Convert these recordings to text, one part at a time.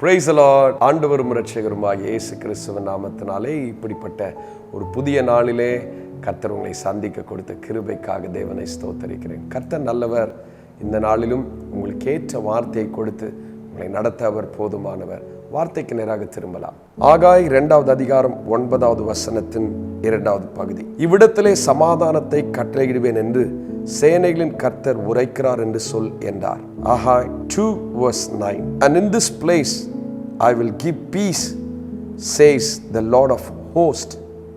Price Lord ஆண்டவரும் ரட்சகருமாகிய இயேசு கிறிஸ்துவ நாமத்தினாலே இப்படிப்பட்ட ஒரு புதிய நாளிலே கர்த்தர் உங்களை சந்திக்க கொடுத்த கிருபைக்காக தேவனை ஸ்தோத்தரிக்கிறேன். கர்த்தர் நல்லவர். இந்த நாளிலும் உங்களுக்கு ஏற்ற வார்த்தையை கொடுத்து உங்களை நடத்த அவர் போதுமானவர். வார்த்தைக்கு நேராக திரும்பலாம். ஆகாய் இரண்டாவது அதிகாரம் ஒன்பதாவது வசனத்தின் இரண்டாவது பகுதி. இவ்விடத்திலே சமாதானத்தை கட்டளையிடுவேன் என்று சேனைகளின் கர்த்தர் உரைக்கிறார் என்று சொல் என்றார். Haggai two verse nine and in this place I will give peace saith the lord of host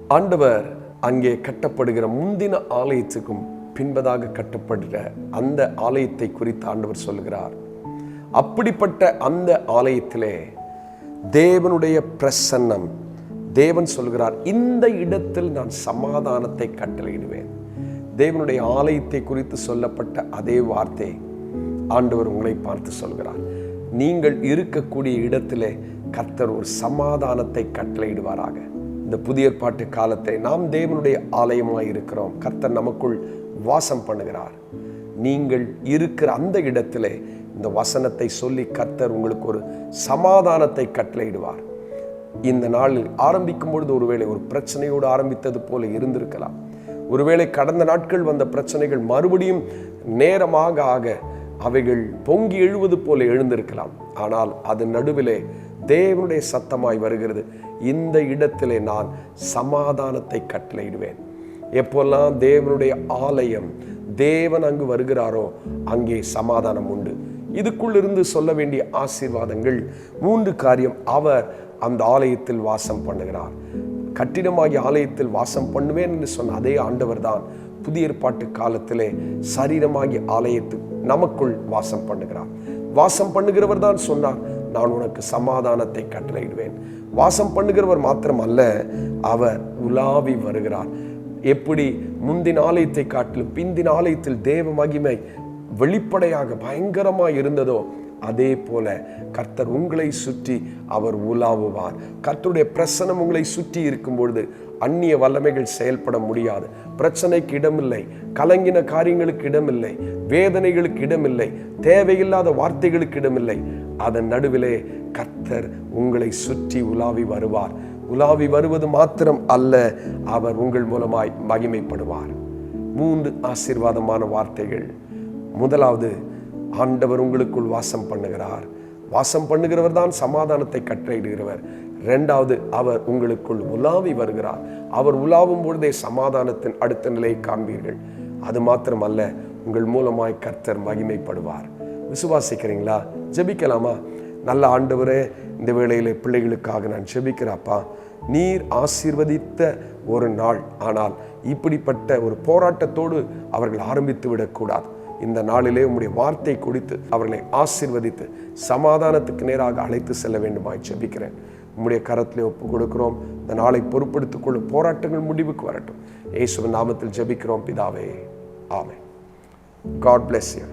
ஆண்டவர் அங்கே கட்டப்படுகிற முந்தின ஆலயத்துக்கும் பின்பதாக கட்டப்படுகிற அந்த ஆலயத்தை குறித்து ஆண்டவர் சொல்கிறார். அப்படிப்பட்ட அந்த ஆலயத்திலே தேவனுடைய பிரசன்னம் தேவன் சொல்கிறார் இந்த இடத்தில் நான் சமாதானத்தை கட்டளையிடுவேன். தேவனுடைய ஆலயத்தை குறித்து சொல்லப்பட்ட அதே வார்த்தை ஆண்டவர் உங்களை பார்த்து சொல்கிறார். நீங்கள் இருக்கக்கூடிய இடத்திலே கர்த்தர் ஒரு சமாதானத்தை கட்டளையிடுவாராக. இந்த புதிய பாட்டு காலத்தை நாம் தேவனுடைய ஆலயமாக இருக்கிறோம். கர்த்தர் நமக்குள் வாசம் பண்ணுகிறார். நீங்கள் இருக்கிற அந்த இடத்திலே இந்த வசனத்தை சொல்லி கர்த்தர் உங்களுக்கு ஒரு சமாதானத்தை கட்டளையிடுவார். இந்த நாளில் ஆரம்பிக்கும் பொழுது ஒருவேளை ஒரு பிரச்சனையோடு ஆரம்பித்தது போல இருந்திருக்கலாம். ஒருவேளை கடந்த நாட்கள் வந்த பிரச்சனைகள் மறுபடியும் நேரமாக ஆக அவைகள் பொங்கி எழுவது போல எழுந்திருக்கலாம். ஆனால் அதன் நடுவிலே தேவனுடைய சத்தமாய் வருகிறது. இந்த இடத்திலே நான் சமாதானத்தை கட்டளையிடுவேன். எப்போல்லாம் தேவனுடைய ஆலயம் தேவன் அங்கு வருகிறாரோ அங்கே சமாதானம் உண்டு. இதுக்குள்ளிருந்து சொல்ல வேண்டிய ஆசீர்வாதங்கள். மூன்று காரியம். அவர் அந்த ஆலயத்தில் வாசம் பண்ணுகிறார். கட்டிடமாகிய ஆலயத்தில் வாசம் பண்ணுவேன் என்று சொன்ன அதே ஆண்டவர் தான் புதிய ஏற்பாட்டு காலத்திலே சரீரமாகிய ஆலயத்து நமக்குள் வாசம் பண்ணுகிறார். வாசம் பண்ணுகிறவர் தான் சொன்னார் நான் உனக்கு சமாதானத்தை கட்டளையிடுவேன். வாசம் பண்ணுகிறவர் மாத்திரம் அல்ல அவர் உலாவி வருகிறார். எப்படி? முந்தின ஆலயத்தை காட்டிலும் பிந்தின ஆலயத்தில் தேவ மகிமை வெளிப்படையாக பயங்கரமாக இருந்ததோ அதே போல கர்த்தர் உங்களை சுற்றி அவர் உலாவுவார். கர்த்தருடைய பிரசனம் உங்களை சுற்றி இருக்கும் பொழுது அந்நிய வல்லமைகள் செயல்பட முடியாது. பிரச்சனைக்கு இடமில்லை கலங்கின காரியங்களுக்கு இடமில்லை வேதனைகளுக்கு இடமில்லை தேவையில்லாத வார்த்தைகளுக்கு இடமில்லை. அதன் நடுவிலே கர்த்தர் உங்களை சுற்றி உலாவி வருவார். உலாவி வருவது மாத்திரம் அல்ல அவர் உங்கள் மூலமாய் மகிமைப்படுவார். மூன்று ஆசீர்வாதமான வார்த்தைகள். முதலாவது ஆண்டவர் உங்களுக்குள் வாசம் பண்ணுகிறார். வாசம் பண்ணுகிறவர் தான் சமாதானத்தை கட்டளையிடுகிறவர். ரெண்டாவது அவர் உங்களுக்குள் உலாவி வருகிறார். அவர் உலாவும் பொழுதே சமாதானத்தின் அடுத்த நிலையை காண்பீர்கள். அது மாத்திரம் அல்ல உங்கள் மூலமாய் கர்த்தர் மகிமைப்படுவார். விசுவாசிக்கிறீங்களா? ஜெபிக்கலாமா? நல்ல ஆண்டவரே இந்த வேளையில் பிள்ளைகளுக்காக நான் ஜெபிக்கிறாப்பா நீர் ஆசீர்வதித்த ஒரு நாள் ஆனால் இப்படிப்பட்ட ஒரு போராட்டத்தோடு அவர்கள் ஆரம்பித்து விடக்கூடாது. இந்த நாளிலே உம்முடைய வார்த்தை குடித்து அவர்களை ஆசீர்வதித்து சமாதானத்துக்கு நேராக அழைத்து செல்ல வேண்டுமாய் செபிக்கிறேன் உம்முடைய கரத்திலே ஒப்பு கொடுக்கிறோம். இந்த நாளை பொறுப்படுத்திக் கொள்ளும் போராட்டங்கள் முடிவுக்கு வரட்டும். இயேசுவின் நாமத்தில் ஜபிக்கிறோம் பிதாவே. ஆமே காட் பிளெஸ் யூ